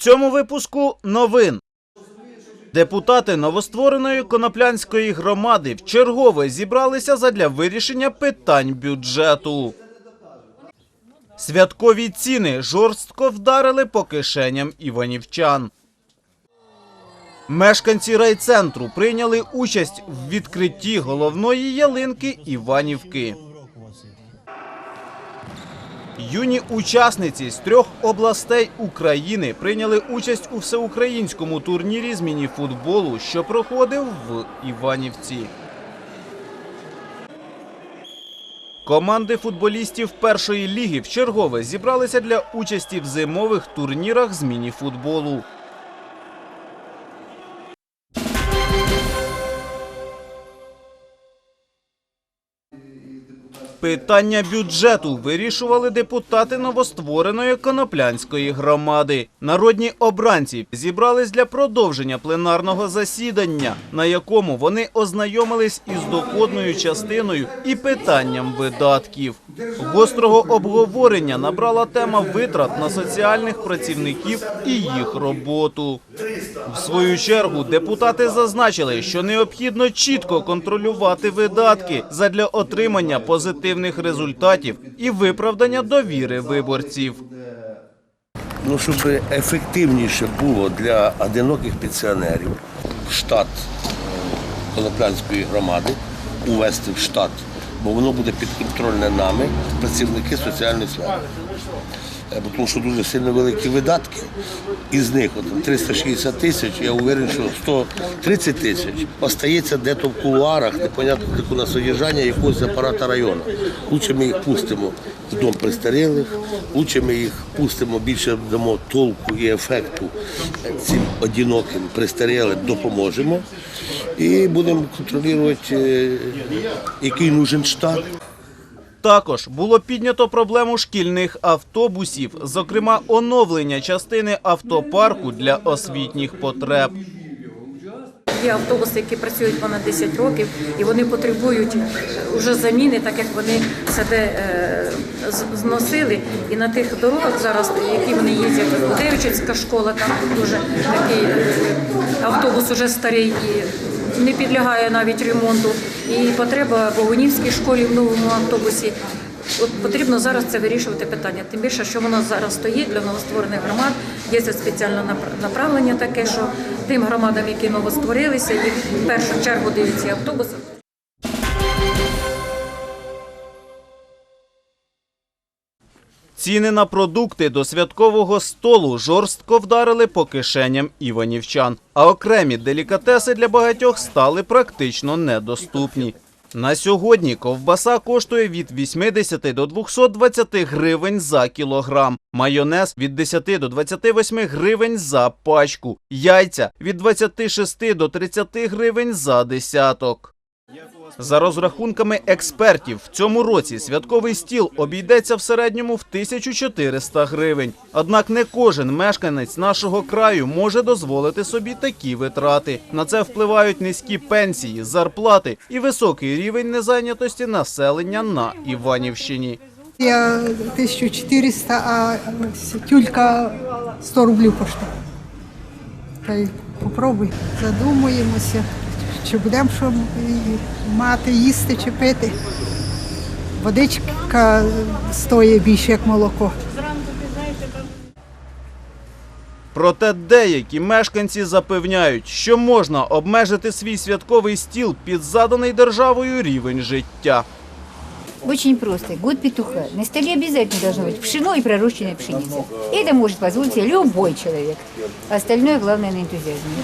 цьому випуску новин. Депутати новоствореної коноплянської громади вчергове зібралися задля вирішення питань бюджету. Святкові ціни жорстко вдарили по кишеням іванівчан. Мешканці райцентру прийняли участь в відкритті головної ялинки Іванівки. Юні учасниці з трьох областей України прийняли участь у всеукраїнському турнірі з мініфутболу, що проходив в Іванівці. Команди футболістів першої ліги в чергове зібралися для участі в зимових турнірах з мініфутболу. Питання бюджету вирішували депутати новоствореної коноплянської громади. Народні обранці зібрались для продовження пленарного засідання, на якому вони ознайомились із доходною частиною і питанням видатків. Гострого обговорення набрала тема витрат на соціальних працівників і їх роботу. В свою чергу депутати зазначили, що необхідно чітко контролювати видатки задля отримання позитивних результатів і виправдання довіри виборців. Ну, щоб ефективніше було для одиноких пенсіонерів штат Колоплянської громади увести в штат, бо воно буде підконтрольне нами, працівники соціальної сфери. Е, Тому що дуже сильно великі видатки. Із них от, 360 тисяч, я уверен, що 130 тисяч остається десь в кулуарах, непонятно таку на содержання якогось апарата району. Лучше ми їх пустимо в дом престарілих, лучше ми їх пустимо, більше дамо толку і ефекту цим одиноким престарілим, допоможемо і будемо контролювати, е, який нужен штат. Також було піднято проблему шкільних автобусів, зокрема оновлення частини автопарку для освітніх потреб. Є автобуси, які працюють понад 10 років, і вони потребують вже заміни, так як вони себе е, зносили. І на тих дорогах зараз, які вони їздять, Гудевичівська школа, там дуже такий е, автобус уже старий і не підлягає навіть ремонту. І потреба Богунівській школі в новому автобусі. От потрібно зараз це вирішувати питання. Тим більше, що воно зараз стоїть для новостворених громад. Є це спеціальне напр- направлення таке, що тим громадам, які новостворилися, їх в першу чергу дивляться автобуси. Ціни на продукти до святкового столу жорстко вдарили по кишеням іванівчан, а окремі делікатеси для багатьох стали практично недоступні. На сьогодні ковбаса коштує від 80 до 220 гривень за кілограм, майонез від 10 до 28 гривень за пачку, яйця від 26 до 30 гривень за десяток. За розрахунками експертів, в цьому році святковий стіл обійдеться в середньому в 1400 гривень. Однак не кожен мешканець нашого краю може дозволити собі такі витрати. На це впливають низькі пенсії, зарплати і високий рівень незайнятості населення на Іванівщині. Я 1400, а тюлька 100 рублів коштує. Та й попробуй. Задумуємося, чи будемо що і мати, їсти чи пити. Водичка стоїть більше, як молоко. Проте деякі мешканці запевняють, що можна обмежити свій святковий стіл під заданий державою рівень життя. Очень просто. Год петуха. На столе обязательно должно быть пшено и пророщенная пшеница. И это может позволить себе любой человек. Остальное главное на энтузиазме.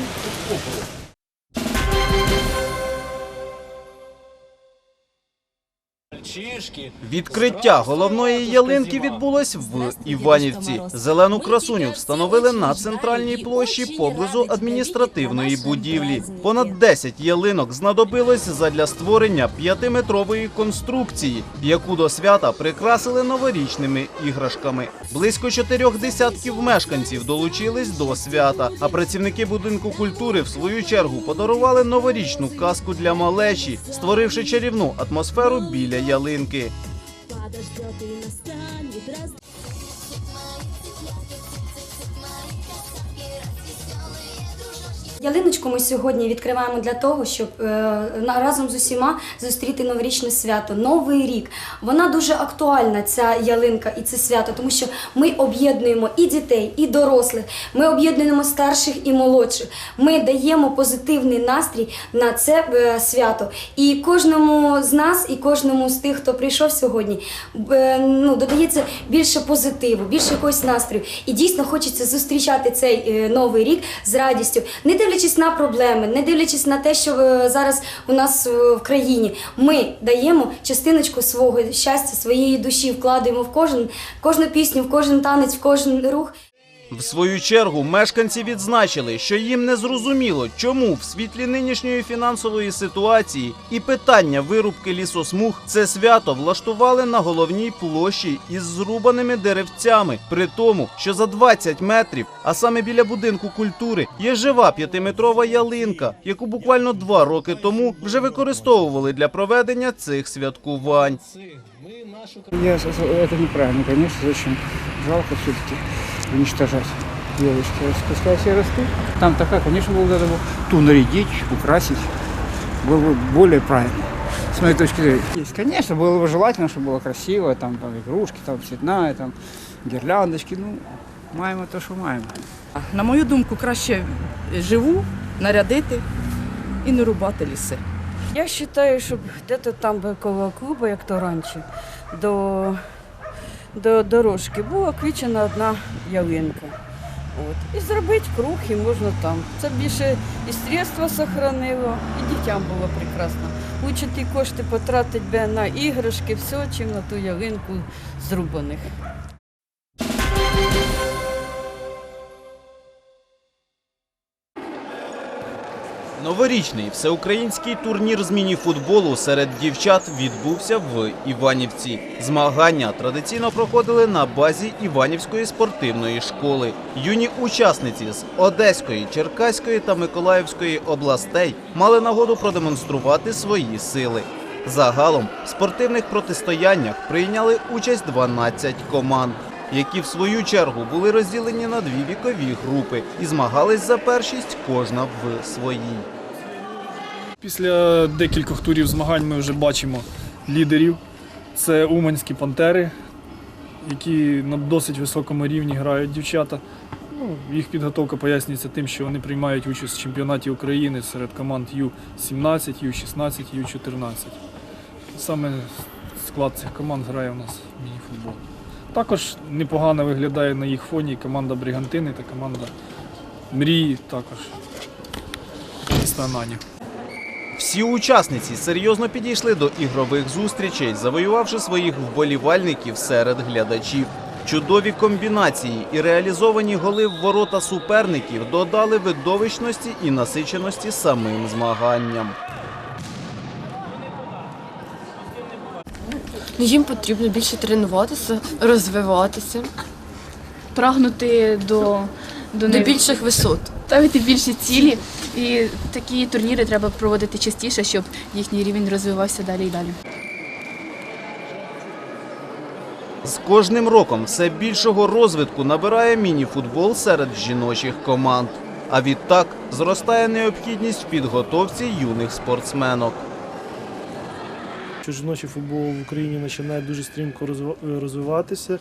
Відкриття головної ялинки відбулось в Іванівці. Зелену красуню встановили на центральній площі поблизу адміністративної будівлі. Понад 10 ялинок знадобилось задля створення п'ятиметрової конструкції, яку до свята прикрасили новорічними іграшками. Близько чотирьох десятків мешканців долучились до свята. А працівники будинку культури в свою чергу подарували новорічну казку для малечі, створивши чарівну атмосферу біля ялинки. Подождет и настанет музики. Ялиночку ми сьогодні відкриваємо для того, щоб е, разом з усіма зустріти новорічне свято, Новий рік. Вона дуже актуальна, ця ялинка і це свято, тому що ми об'єднуємо і дітей, і дорослих. Ми об'єднуємо старших і молодших. Ми даємо позитивний настрій на це е, свято. І кожному з нас, і кожному з тих, хто прийшов сьогодні, е, ну, додається більше позитиву, більше якогось настрою. І дійсно хочеться зустрічати цей новий рік з радістю, не дивлячись на проблеми, не дивлячись на те, що е, зараз у нас е, в країні. Ми даємо частиночку свого щастя, своєї душі, вкладаємо в кожен, кожну пісню, в кожен танець, в кожен рух. В свою чергу мешканці відзначили, що їм не зрозуміло, чому в світлі нинішньої фінансової ситуації і питання вирубки лісосмуг це свято влаштували на головній площі із зрубаними деревцями, при тому, що за 20 метрів, а саме біля будинку культури, є жива п'ятиметрова ялинка, яку буквально два роки тому вже використовували для проведення цих святкувань. Я, это неправильно, конечно, очень жалко все-таки уничтожать елочки. Пускай все растут. Там такая, конечно, было надо было ту нарядить, украсить. Было бы более правильно. С моей точки зрения. Есть, конечно, было бы желательно, чтобы было красиво, там, там игрушки, там цветная, там гирляндочки. Ну, маємо то, що маємо. На мою думку, краще живу нарядити і не рубати ліси. Я вважаю, щоб десь там би коло клубу, як то раніше, до, до дорожки була квічена одна ялинка. От. І зробити круг, і можна там. Це більше і средства сохранило, і дітям було прекрасно. Ті кошти потратити на іграшки, все, чим на ту ялинку зрубаних. Новорічний всеукраїнський турнір з міні-футболу серед дівчат відбувся в Іванівці. Змагання традиційно проходили на базі Іванівської спортивної школи. Юні учасниці з Одеської, Черкаської та Миколаївської областей мали нагоду продемонструвати свої сили. Загалом в спортивних протистояннях прийняли участь 12 команд, які в свою чергу були розділені на дві вікові групи і змагались за першість кожна в своїй. Після декількох турів змагань ми вже бачимо лідерів. Це уманські пантери, які на досить високому рівні грають дівчата. Ну, їх підготовка пояснюється тим, що вони приймають участь в чемпіонаті України серед команд Ю-17, Ю-16, Ю-14. Саме склад цих команд грає у нас міні-футбол. Також непогано виглядає на їх фоні команда Бригантини та команда Мрії також міста Нанів. Всі учасниці серйозно підійшли до ігрових зустрічей, завоювавши своїх вболівальників серед глядачів. Чудові комбінації і реалізовані голи в ворота суперників додали видовищності і насиченості самим змаганням. Їм потрібно більше тренуватися, розвиватися, прагнути до, до, більших висот. Ставити більші цілі. І такі турніри треба проводити частіше, щоб їхній рівень розвивався далі і далі. З кожним роком все більшого розвитку набирає міні-футбол серед жіночих команд. А відтак зростає необхідність в підготовці юних спортсменок. Що жіночий футбол в Україні починає дуже стрімко розва- розвиватися.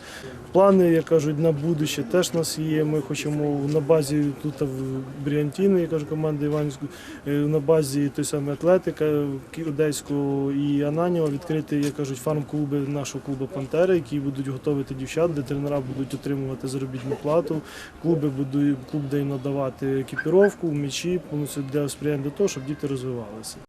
Плани, як кажуть, на будуще теж у нас є. Ми хочемо на базі тут в Бріантіни, я кажу, команда Іванівської, е, на базі той самої атлетика Одеського і Ананіва відкрити, як кажуть, фарм-клуби нашого клубу Пантери, які будуть готувати дівчат, де тренера будуть отримувати заробітну плату. Клуби будуть клуб буде їм надавати екіпіровку, м'ячі, повністю для сприяння до того, щоб діти розвивалися.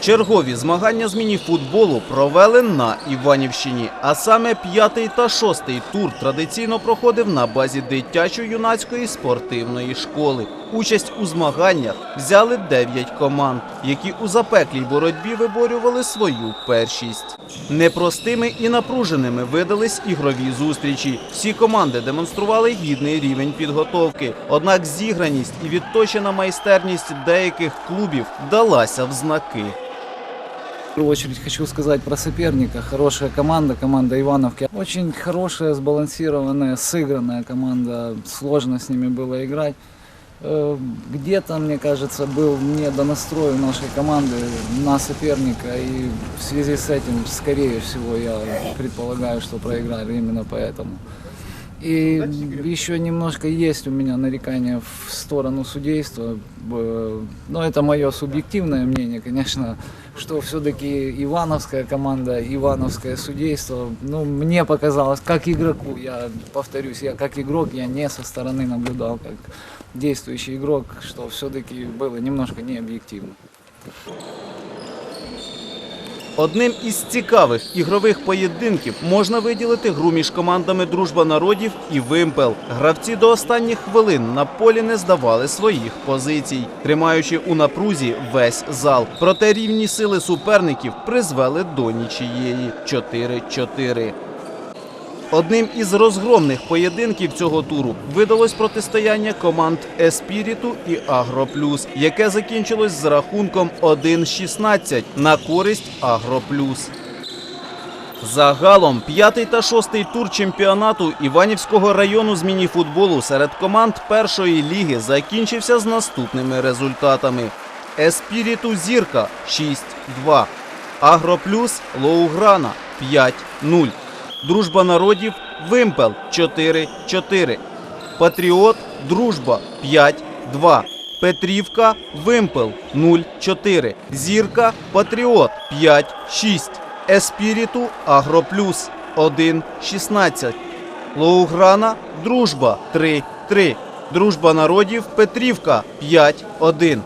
Чергові змагання з міні-футболу провели на Іванівщині, а саме п'ятий та шостий тур традиційно проходив на базі дитячо-юнацької спортивної школи. Участь у змаганнях взяли 9 команд, які у запеклій боротьбі виборювали свою першість. Непростими і напруженими видались ігрові зустрічі. Всі команди демонстрували гідний рівень підготовки. Однак зіграність і відточена майстерність деяких клубів далася в знаки. В первую очередь хочу сказать про соперника. Хорошая команда, команда Ивановки. Очень хорошая, сбалансированная, сыгранная команда. Сложно с ними было играть. Э, Где-то, мне кажется, был недонастрой у нашей команды на соперника. И в связи с этим, скорее всего, я предполагаю, что проиграли именно поэтому. И еще немножко есть у меня нарекания в сторону судейства. Б- Но это мое субъективное мнение, конечно, что все-таки Ивановская команда, Ивановское судейство, ну, мне показалось, как игроку, я повторюсь, я как игрок, я не со стороны наблюдал, как действующий игрок, что все-таки было немножко необъективно. Одним із цікавих ігрових поєдинків можна виділити гру між командами Дружба народів і Вимпел. Гравці до останніх хвилин на полі не здавали своїх позицій, тримаючи у напрузі весь зал. Проте рівні сили суперників призвели до нічиєї 4-4. Одним із розгромних поєдинків цього туру видалось протистояння команд Еспіріту і Агроплюс, яке закінчилось з рахунком 1-16 на користь Агроплюс. Загалом п'ятий та шостий тур чемпіонату Іванівського району з мініфутболу серед команд першої ліги закінчився з наступними результатами: Еспіріту Зірка 6-2, Агроплюс Лоуграна 5-0. Дружба народів Вимпел 4-4. Патріот Дружба 5-2. Петрівка Вимпел 0-4. Зірка Патріот 5-6. Еспіріту Агроплюс 1-16. Лоуграна Дружба 3-3. Дружба народів Петрівка 5-1.